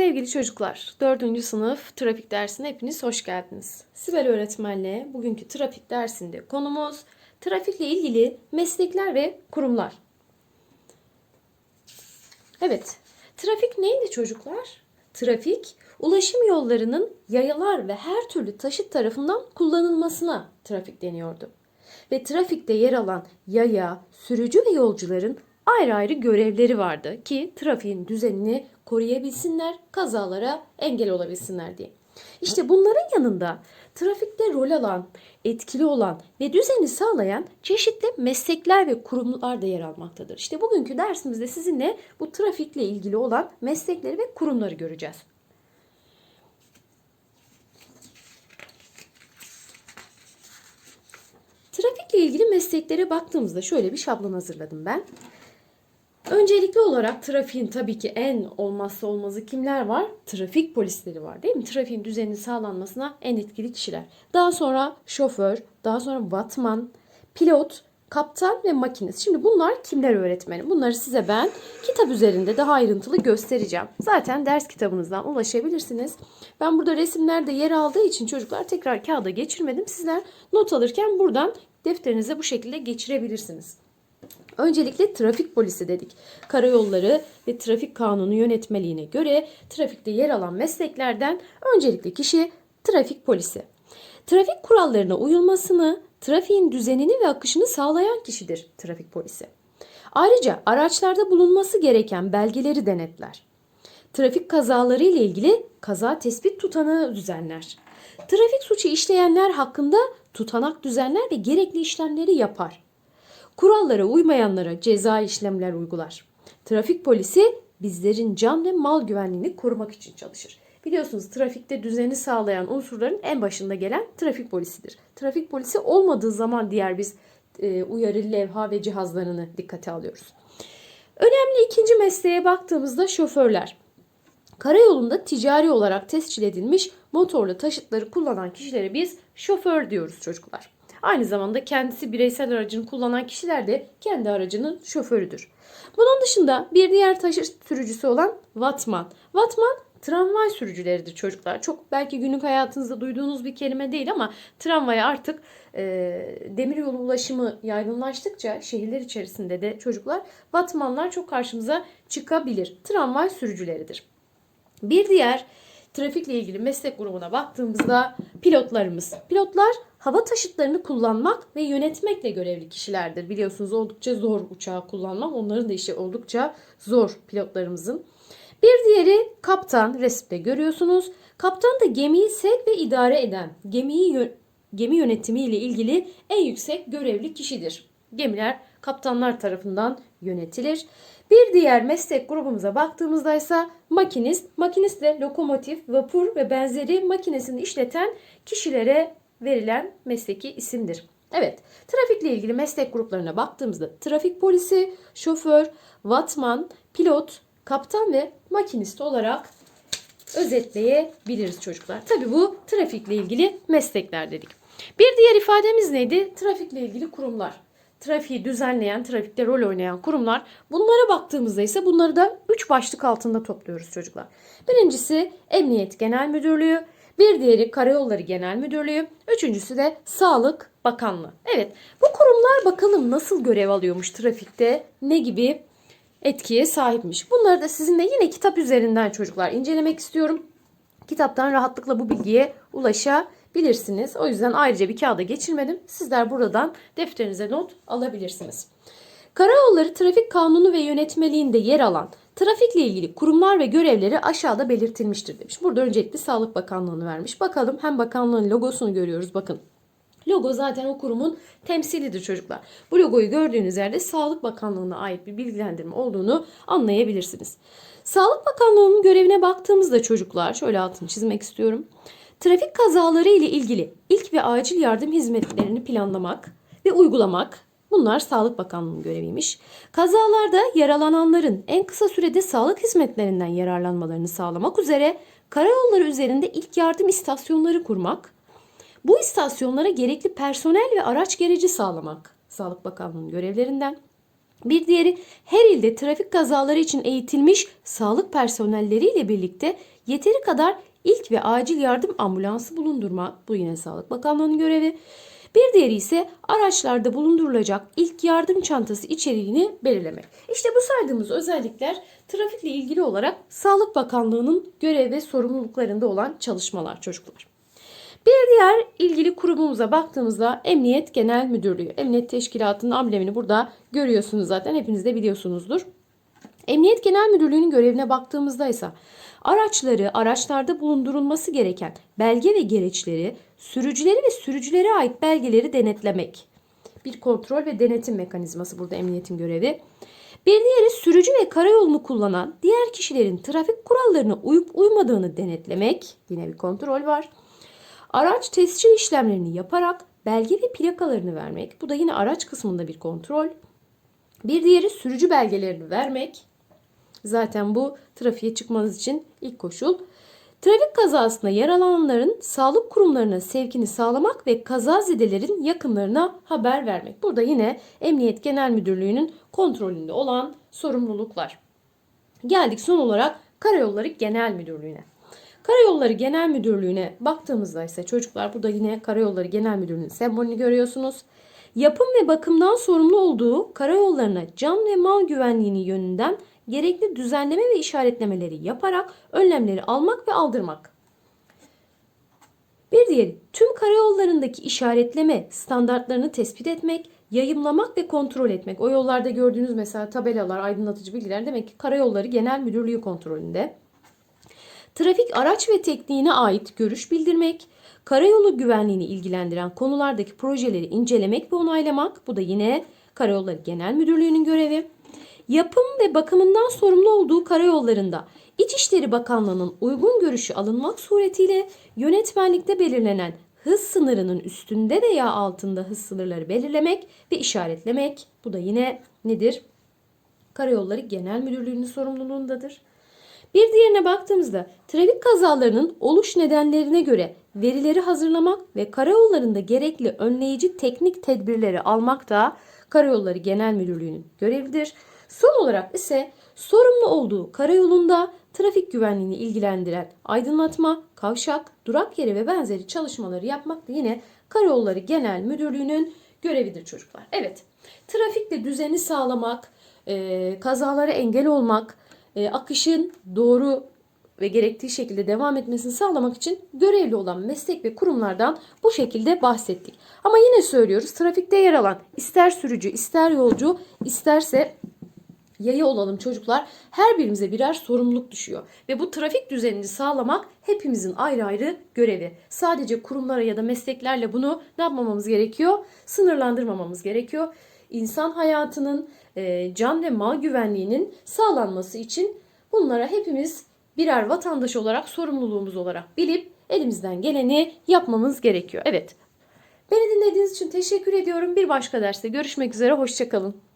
Sevgili çocuklar, 4. sınıf trafik dersine hepiniz hoş geldiniz. Sibel öğretmenle bugünkü trafik dersinde konumuz trafikle ilgili meslekler ve kurumlar. Evet, trafik neydi çocuklar? Trafik, ulaşım yollarının yayalar ve her türlü taşıt tarafından kullanılmasına trafik deniyordu. Ve trafikte yer alan yaya, sürücü ve yolcuların ayrı ayrı görevleri vardı ki trafiğin düzenini koruyabilsinler, kazalara engel olabilsinler diye. İşte bunların yanında trafikte rol alan, etkili olan ve düzeni sağlayan çeşitli meslekler ve kurumlar da yer almaktadır. İşte bugünkü dersimizde sizinle bu trafikle ilgili olan meslekleri ve kurumları göreceğiz. Trafikle ilgili mesleklere baktığımızda şöyle bir şablon hazırladım ben. Öncelikli olarak trafiğin tabii ki en olmazsa olmazı kimler var? Trafik polisleri var değil mi? Trafiğin düzeninin sağlanmasına en etkili kişiler. Daha sonra şoför, daha sonra vatman, pilot, kaptan ve makinist. Şimdi bunlar kimler öğretmeni? Bunları size ben kitap üzerinde daha ayrıntılı göstereceğim. Zaten ders kitabınızdan ulaşabilirsiniz. Ben burada resimlerde yer aldığı için çocuklar tekrar kağıda geçirmedim. Sizler not alırken buradan defterinize bu şekilde geçirebilirsiniz. Öncelikle trafik polisi dedik. Karayolları ve trafik kanunu yönetmeliğine göre trafikte yer alan mesleklerden öncelikli kişi trafik polisi. Trafik kurallarına uyulmasını, trafiğin düzenini ve akışını sağlayan kişidir trafik polisi. Ayrıca araçlarda bulunması gereken belgeleri denetler. Trafik kazaları ile ilgili kaza tespit tutanağı düzenler. Trafik suçu işleyenler hakkında tutanak düzenler ve gerekli işlemleri yapar. Kurallara uymayanlara ceza işlemler uygular. Trafik polisi bizlerin can ve mal güvenliğini korumak için çalışır. Biliyorsunuz trafikte düzeni sağlayan unsurların en başında gelen trafik polisidir. Trafik polisi olmadığı zaman diğer biz e, uyarı levha ve cihazlarını dikkate alıyoruz. Önemli ikinci mesleğe baktığımızda şoförler. Karayolunda ticari olarak tescil edilmiş motorlu taşıtları kullanan kişilere biz şoför diyoruz çocuklar. Aynı zamanda kendisi bireysel aracını kullanan kişiler de kendi aracının şoförüdür. Bunun dışında bir diğer taşıt sürücüsü olan vatman. Vatman tramvay sürücüleridir çocuklar. Çok belki günlük hayatınızda duyduğunuz bir kelime değil ama tramvaya artık e, demiryolu ulaşımı yaygınlaştıkça şehirler içerisinde de çocuklar vatmanlar çok karşımıza çıkabilir. Tramvay sürücüleridir. Bir diğer trafikle ilgili meslek grubuna baktığımızda pilotlarımız. Pilotlar hava taşıtlarını kullanmak ve yönetmekle görevli kişilerdir. Biliyorsunuz oldukça zor uçağı kullanmak. Onların da işi oldukça zor pilotlarımızın. Bir diğeri kaptan resimde görüyorsunuz. Kaptan da gemiyi sevk ve idare eden, gemiyi yö- gemi yönetimi ile ilgili en yüksek görevli kişidir. Gemiler kaptanlar tarafından yönetilir. Bir diğer meslek grubumuza baktığımızda ise makinist. Makinist de lokomotif, vapur ve benzeri makinesini işleten kişilere verilen mesleki isimdir. Evet, trafikle ilgili meslek gruplarına baktığımızda trafik polisi, şoför, vatman, pilot, kaptan ve makinist olarak özetleyebiliriz çocuklar. Tabi bu trafikle ilgili meslekler dedik. Bir diğer ifademiz neydi? Trafikle ilgili kurumlar. Trafiği düzenleyen, trafikte rol oynayan kurumlar. Bunlara baktığımızda ise bunları da 3 başlık altında topluyoruz çocuklar. Birincisi Emniyet Genel Müdürlüğü, bir diğeri Karayolları Genel Müdürlüğü, üçüncüsü de Sağlık Bakanlığı. Evet, bu kurumlar bakalım nasıl görev alıyormuş trafikte, ne gibi etkiye sahipmiş. Bunları da sizinle yine kitap üzerinden çocuklar incelemek istiyorum. Kitaptan rahatlıkla bu bilgiye ulaşabilirsiniz. O yüzden ayrıca bir kağıda geçirmedim. Sizler buradan defterinize not alabilirsiniz. Karayolları Trafik Kanunu ve Yönetmeliğinde yer alan trafikle ilgili kurumlar ve görevleri aşağıda belirtilmiştir demiş. Burada öncelikle Sağlık Bakanlığı'nı vermiş. Bakalım hem bakanlığın logosunu görüyoruz bakın. Logo zaten o kurumun temsilidir çocuklar. Bu logoyu gördüğünüz yerde Sağlık Bakanlığı'na ait bir bilgilendirme olduğunu anlayabilirsiniz. Sağlık Bakanlığı'nın görevine baktığımızda çocuklar şöyle altını çizmek istiyorum. Trafik kazaları ile ilgili ilk ve acil yardım hizmetlerini planlamak ve uygulamak bunlar Sağlık Bakanlığı'nın göreviymiş. Kazalarda yaralananların en kısa sürede sağlık hizmetlerinden yararlanmalarını sağlamak üzere karayolları üzerinde ilk yardım istasyonları kurmak, bu istasyonlara gerekli personel ve araç gereci sağlamak Sağlık Bakanlığı'nın görevlerinden. Bir diğeri her ilde trafik kazaları için eğitilmiş sağlık personelleriyle birlikte yeteri kadar ilk ve acil yardım ambulansı bulundurmak. Bu yine Sağlık Bakanlığı'nın görevi. Bir diğeri ise araçlarda bulundurulacak ilk yardım çantası içeriğini belirlemek. İşte bu saydığımız özellikler trafikle ilgili olarak Sağlık Bakanlığı'nın görev ve sorumluluklarında olan çalışmalar çocuklar. Bir diğer ilgili kurumumuza baktığımızda Emniyet Genel Müdürlüğü. Emniyet Teşkilatı'nın amblemini burada görüyorsunuz zaten. Hepiniz de biliyorsunuzdur. Emniyet Genel Müdürlüğü'nün görevine baktığımızda ise araçları, araçlarda bulundurulması gereken belge ve gereçleri, sürücüleri ve sürücülere ait belgeleri denetlemek. Bir kontrol ve denetim mekanizması burada emniyetin görevi. Bir diğeri sürücü ve karayolunu kullanan diğer kişilerin trafik kurallarına uyup uymadığını denetlemek. Yine bir kontrol var. Araç tescil işlemlerini yaparak belge ve plakalarını vermek. Bu da yine araç kısmında bir kontrol. Bir diğeri sürücü belgelerini vermek. Zaten bu trafiğe çıkmanız için ilk koşul. Trafik kazasında yaralananların sağlık kurumlarına sevkini sağlamak ve kazazedelerin yakınlarına haber vermek. Burada yine Emniyet Genel Müdürlüğü'nün kontrolünde olan sorumluluklar. Geldik son olarak Karayolları Genel Müdürlüğü'ne. Karayolları Genel Müdürlüğü'ne baktığımızda ise çocuklar burada yine Karayolları Genel Müdürlüğü'nün sembolünü görüyorsunuz. Yapım ve bakımdan sorumlu olduğu karayollarına can ve mal güvenliğini yönünden gerekli düzenleme ve işaretlemeleri yaparak önlemleri almak ve aldırmak. Bir diğeri tüm karayollarındaki işaretleme standartlarını tespit etmek, yayımlamak ve kontrol etmek. O yollarda gördüğünüz mesela tabelalar, aydınlatıcı bilgiler demek ki Karayolları Genel Müdürlüğü kontrolünde. Trafik araç ve tekniğine ait görüş bildirmek, karayolu güvenliğini ilgilendiren konulardaki projeleri incelemek ve onaylamak. Bu da yine Karayolları Genel Müdürlüğü'nün görevi. Yapım ve bakımından sorumlu olduğu karayollarında İçişleri Bakanlığı'nın uygun görüşü alınmak suretiyle yönetmenlikte belirlenen hız sınırının üstünde veya altında hız sınırları belirlemek ve işaretlemek. Bu da yine nedir? Karayolları Genel Müdürlüğü'nün sorumluluğundadır. Bir diğerine baktığımızda trafik kazalarının oluş nedenlerine göre verileri hazırlamak ve karayollarında gerekli önleyici teknik tedbirleri almak da Karayolları Genel Müdürlüğü'nün görevidir. Son olarak ise sorumlu olduğu karayolunda trafik güvenliğini ilgilendiren aydınlatma, kavşak, durak yeri ve benzeri çalışmaları yapmak da yine Karayolları Genel Müdürlüğü'nün görevidir çocuklar. Evet, trafikte düzeni sağlamak, e, kazalara engel olmak, e, akışın doğru ve gerektiği şekilde devam etmesini sağlamak için görevli olan meslek ve kurumlardan bu şekilde bahsettik. Ama yine söylüyoruz trafikte yer alan ister sürücü, ister yolcu, isterse yaya olalım çocuklar her birimize birer sorumluluk düşüyor. Ve bu trafik düzenini sağlamak hepimizin ayrı ayrı görevi. Sadece kurumlara ya da mesleklerle bunu ne yapmamamız gerekiyor? Sınırlandırmamamız gerekiyor. İnsan hayatının, e, can ve mal güvenliğinin sağlanması için bunlara hepimiz birer vatandaş olarak sorumluluğumuz olarak bilip elimizden geleni yapmamız gerekiyor. Evet. Beni dinlediğiniz için teşekkür ediyorum. Bir başka derste görüşmek üzere. Hoşçakalın.